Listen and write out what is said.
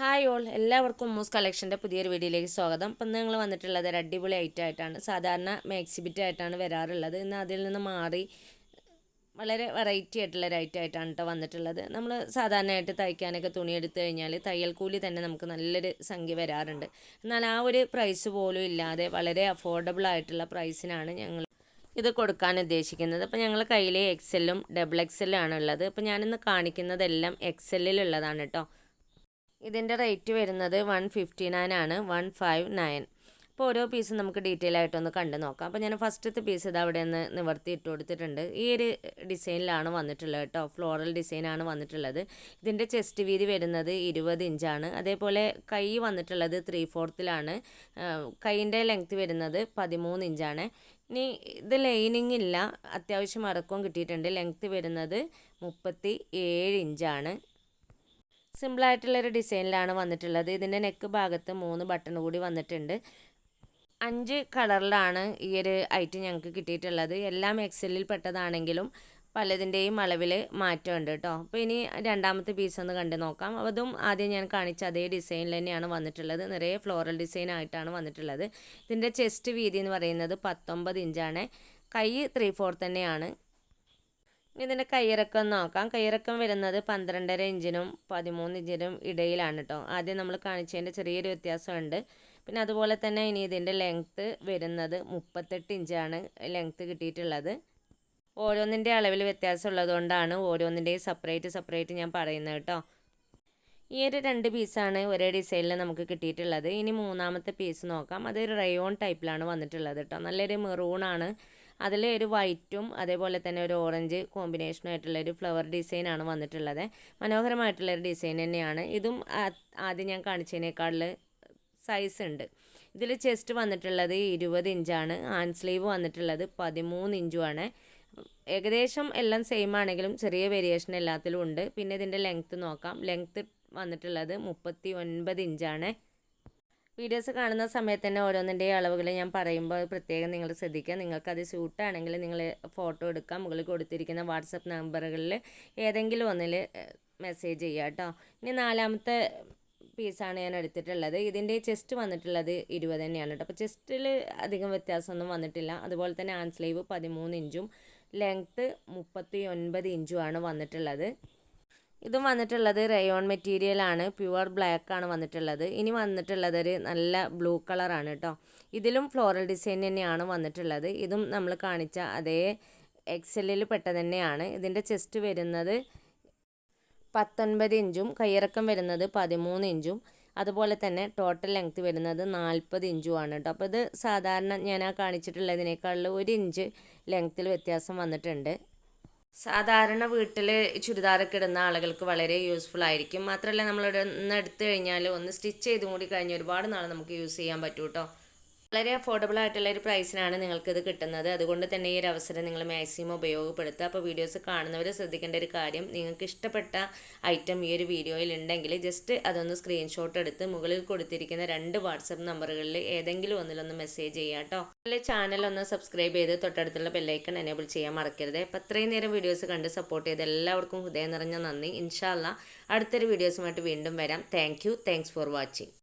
Hi all എല്ലാവർക്കും മൂസ് കളക്ഷന്റെ പുതിയൊരു വീഡിയോയിലേക്ക് സ്വാഗതം. ഇപ്പം നിങ്ങൾ വന്നിട്ടുള്ളത് ഒരു അടിപൊളി ഐറ്റം ആയിട്ടാണ്. സാധാരണ മാക്സിബിറ്റ് ആയിട്ടാണ് വരാറുള്ളത്. ഇന്ന് അതിൽ നിന്ന് മാറി വളരെ വെറൈറ്റി ആയിട്ടുള്ള ഒരു ഐറ്റം ആയിട്ടാണ് കേട്ടോ വന്നിട്ടുള്ളത്. നമ്മൾ സാധാരണയായിട്ട് തയ്ക്കാനൊക്കെ തുണി എടുത്തു കഴിഞ്ഞാൽ തയ്യൽ കൂലി തന്നെ നമുക്ക് നല്ലൊരു സംഖ്യ വരാറുണ്ട്. എന്നാൽ ആ ഒരു പ്രൈസ് പോലും ഇല്ലാതെ വളരെ അഫോർഡബിൾ ആയിട്ടുള്ള പ്രൈസിനാണ് ഞങ്ങൾ ഇത് കൊടുക്കാൻ ഉദ്ദേശിക്കുന്നത്. അപ്പോൾ ഞങ്ങൾ കയ്യിൽ എക്സെല്ലും ഡബിൾ എക്സെല്ലും ആണ് ഉള്ളത് അപ്പോൾ ഞാനിന്ന് കാണിക്കുന്നതെല്ലാം എക്സെല്ലിലുള്ളതാണ് കേട്ടോ ഇതിന്റെ റേറ്റ് വരുന്നത് വൺ ഫിഫ്റ്റി നയൻ ആണ് വൺ ഫൈവ് നയൻ. അപ്പോൾ ഓരോ പീസും നമുക്ക് ഡീറ്റെയിൽ ആയിട്ടൊന്ന് കണ്ട് നോക്കാം. അപ്പോൾ ഞാൻ ഫസ്റ്റത്തെ പീസ് ഇത് അവിടെ നിന്ന് നിവർത്തി ഇട്ട് കൊടുത്തിട്ടുണ്ട്. ഈ ഒരു ഡിസൈനിലാണ് വന്നിട്ടുള്ളത് കേട്ടോ. ഫ്ലോറൽ ഡിസൈനാണ് വന്നിട്ടുള്ളത്. ഇതിന്റെ ചെസ്റ്റ് വീതി വരുന്നത് ഇരുപത് ഇഞ്ചാണ് അതേപോലെ കൈ വന്നിട്ടുള്ളത് ത്രീ ഫോർത്തിലാണ് കൈയിന്റെ ലെങ്ത് വരുന്നത് പതിമൂന്ന് ഇഞ്ചാണ് ഇനി ഇത് ലൈനിങ് ഇല്ല. അത്യാവശ്യം ഇറക്കവും കിട്ടിയിട്ടുണ്ട്. ലെങ്ത് വരുന്നത് മുപ്പത്തി ഏഴ് ഇഞ്ചാണ് സിമ്പിളായിട്ടുള്ളൊരു ഡിസൈനിലാണ് വന്നിട്ടുള്ളത്. ഇതിന്റെ നെക്ക് ഭാഗത്ത് മൂന്ന് ബട്ടൺ കൂടി വന്നിട്ടുണ്ട്. അഞ്ച് കളറിലാണ് ഈ ഒരു ഐറ്റം ഞങ്ങൾക്ക് കിട്ടിയിട്ടുള്ളത്. എല്ലാം എക്സലിൽ പെട്ടതാണെങ്കിലും പലതിന്റെയും അളവിൽ മാറ്റമുണ്ട് കേട്ടോ അപ്പോൾ ഇനി രണ്ടാമത്തെ പീസ് ഒന്ന് കണ്ടു നോക്കാം. അതും ആദ്യം ഞാൻ കാണിച്ച അതേ ഡിസൈനിൽ തന്നെയാണ് വന്നിട്ടുള്ളത്. നിറയെ ഫ്ലോറൽ ഡിസൈൻ ആയിട്ടാണ് വന്നിട്ടുള്ളത്. ഇതിന്റെ ചെസ്റ്റ് വീതി എന്ന് പറയുന്നത് പത്തൊമ്പത് ഇഞ്ചാണ് കൈ ത്രീ ഫോർ തന്നെയാണ്. ഇതിന്റെ കയ്യിറക്കം നോക്കാം. കയ്യിറക്കം വരുന്നത് പന്ത്രണ്ടര ഇഞ്ചിനും പതിമൂന്ന് ഇഞ്ചിനും ഇടയിലാണ് കേട്ടോ ആദ്യം നമ്മൾ കാണിച്ചതിന്റെ ചെറിയൊരു വ്യത്യാസമുണ്ട്. പിന്നെ അതുപോലെ തന്നെ ഇനി ഇതിന്റെ ലെങ്ത്ത് വരുന്നത് മുപ്പത്തെട്ട് ഇഞ്ചാണ് ലെങ്ത്ത് കിട്ടിയിട്ടുള്ളത്. ഓരോന്നിന്റെ അളവിൽ വ്യത്യാസം ഉള്ളതുകൊണ്ടാണ് ഓരോന്നിന്റെയും സെപ്പറേറ്റ് സെപ്പറേറ്റ് ഞാൻ പറയുന്നത് കേട്ടോ ഈ ഒരു രണ്ട് പീസാണ് ഒരേ ഡിസൈനിൽ നമുക്ക് കിട്ടിയിട്ടുള്ളത്. ഇനി മൂന്നാമത്തെ പീസ് നോക്കാം. അതൊരു റയോൺ ടൈപ്പിലാണ് വന്നിട്ടുള്ളത് കേട്ടോ നല്ലൊരു മെറൂണാണ് അതിൽ ഒരു വൈറ്റും അതേപോലെ തന്നെ ഒരു ഓറഞ്ച് കോമ്പിനേഷനായിട്ടുള്ള ഒരു ഫ്ലവർ ഡിസൈനാണ് വന്നിട്ടുള്ളത്. മനോഹരമായിട്ടുള്ള ഒരു ഡിസൈൻ തന്നെയാണ്. ഇതും ആദ്യം ഞാൻ കാണിച്ചതിനേക്കാളിൽ സൈസ് ഉണ്ട്. ഇതിൽ ചെസ്റ്റ് വന്നിട്ടുള്ളത് ഇരുപത് ഇഞ്ചാണ് ഹാൻഡ് സ്ലീവ് വന്നിട്ടുള്ളത് പതിമൂന്ന് ഇഞ്ചുമാണ് ഏകദേശം എല്ലാം സെയിം ആണെങ്കിലും ചെറിയ വേരിയേഷൻ എല്ലാത്തിലും ഉണ്ട്. പിന്നെ ഇതിന്റെ ലെങ്ത്ത് നോക്കാം. ലെങ്ത്ത് വന്നിട്ടുള്ളത് മുപ്പത്തി ഒൻപത് ഇഞ്ചാണ് വീഡിയോസ് കാണുന്ന സമയത്ത് തന്നെ ഓരോന്നിന്റെയും അളവുകൾ ഞാൻ പറയുമ്പോൾ പ്രത്യേകം നിങ്ങൾ ശ്രദ്ധിക്കുക. നിങ്ങൾക്കത് സ്യൂട്ടാണെങ്കിൽ നിങ്ങൾ ഫോട്ടോ എടുക്കാം. മുകളിൽ കൊടുത്തിരിക്കുന്ന വാട്സപ്പ് നമ്പറുകളിൽ ഏതെങ്കിലും ഒന്നിൽ മെസ്സേജ് ചെയ്യുക കേട്ടോ. ഇനി നാലാമത്തെ പീസാണ് ഞാൻ എടുത്തിട്ടുള്ളത്. ഇതിന്റെ ചെസ്റ്റ് വന്നിട്ടുള്ളത് ഇരുപത് തന്നെയാണ് കേട്ടോ. അപ്പോൾ ചെസ്റ്റിൽ അധികം വ്യത്യാസമൊന്നും വന്നിട്ടില്ല. അതുപോലെ തന്നെ ആൻസ്ലീവ് പതിമൂന്ന് ഇഞ്ചും ലെങ്ത്ത് മുപ്പത്തി ഒൻപത് ഇഞ്ചുമാണ് വന്നിട്ടുള്ളത്. ഇതും വന്നിട്ടുള്ളത് റയോൺ മെറ്റീരിയൽ ആണ്. പ്യുവർ ബ്ലാക്ക് ആണ് വന്നിട്ടുള്ളത്. ഇനി വന്നിട്ടുള്ളത് ഒരു നല്ല ബ്ലൂ കളറാണ് കേട്ടോ ഇതിലും ഫ്ലോറൽ ഡിസൈൻ തന്നെയാണ് വന്നിട്ടുള്ളത്. ഇതും നമ്മൾ കാണിച്ച അതേ എക്സലിൽ പെട്ട തന്നെയാണ്. ഇതിന്റെ ചെസ്റ്റ് വരുന്നത് പത്തൊൻപത് ഇഞ്ചും കയ്യിറക്കം വരുന്നത് പതിമൂന്ന് ഇഞ്ചും അതുപോലെ തന്നെ ടോട്ടൽ ലെങ്ത് വരുന്നത് നാൽപ്പത് ഇഞ്ചുമാണ് കേട്ടോ അപ്പോൾ ഇത് സാധാരണ ഞാൻ ആ കാണിച്ചിട്ടുള്ളതിനേക്കാളിൽ ഒരു ഇഞ്ച് ലെങ്ത്തിൽ വ്യത്യാസം വന്നിട്ടുണ്ട്. സാധാരണ വീട്ടിൽ ചുരിദാറൊക്കെ ഇടുന്ന ആളുകൾക്ക് വളരെ യൂസ്ഫുൾ ആയിരിക്കും. മാത്രമല്ല നമ്മളിവിടെ നിന്ന് എടുത്തു കഴിഞ്ഞാൽ ഒന്ന് സ്റ്റിച്ച് ചെയ്തും കൂടി കഴിഞ്ഞാൽ ഒരുപാട് നാൾ നമുക്ക് യൂസ് ചെയ്യാൻ പറ്റും കേട്ടോ വളരെ അഫോർഡബിൾ ആയിട്ടുള്ള ഒരു പ്രൈസിനാണ് ഇത് കിട്ടുന്നത്. അതുകൊണ്ട് തന്നെ ഈ ഒരു അവസരം നിങ്ങൾ മാക്സിമം ഉപയോഗപ്പെടുത്തുക. അപ്പോൾ വീഡിയോസ് കാണുന്നവർ ശ്രദ്ധിക്കേണ്ട ഒരു കാര്യം നിങ്ങൾക്ക് ഇഷ്ടപ്പെട്ട ഐറ്റം ഈ ഒരു വീഡിയോയിൽ ഉണ്ടെങ്കിൽ ജസ്റ്റ് അതൊന്ന് സ്ക്രീൻഷോട്ട് എടുത്ത് മുകളിൽ കൊടുത്തിരിക്കുന്ന രണ്ട് വാട്സപ്പ് നമ്പറുകളിൽ ഏതെങ്കിലും ഒന്നിലൊന്ന് മെസ്സേജ് ചെയ്യുക കേട്ടോ ചാനൽ ഒന്ന് സബ്സ്ക്രൈബ് ചെയ്ത് തൊട്ടടുത്തുള്ള ബെല്ലൈക്കൺ എനേബിൾ ചെയ്യാൻ മറക്കരുത്. അപ്പോൾ അത്രയും നേരം വീഡിയോസ് കണ്ട് സപ്പോർട്ട് ചെയ്ത് എല്ലാവർക്കും ഹൃദയം നിറഞ്ഞ നന്ദി. ഇൻഷാല്ല അടുത്തൊരു വീഡിയോസുമായിട്ട് വീണ്ടും വരാം. Thank you thanks for watching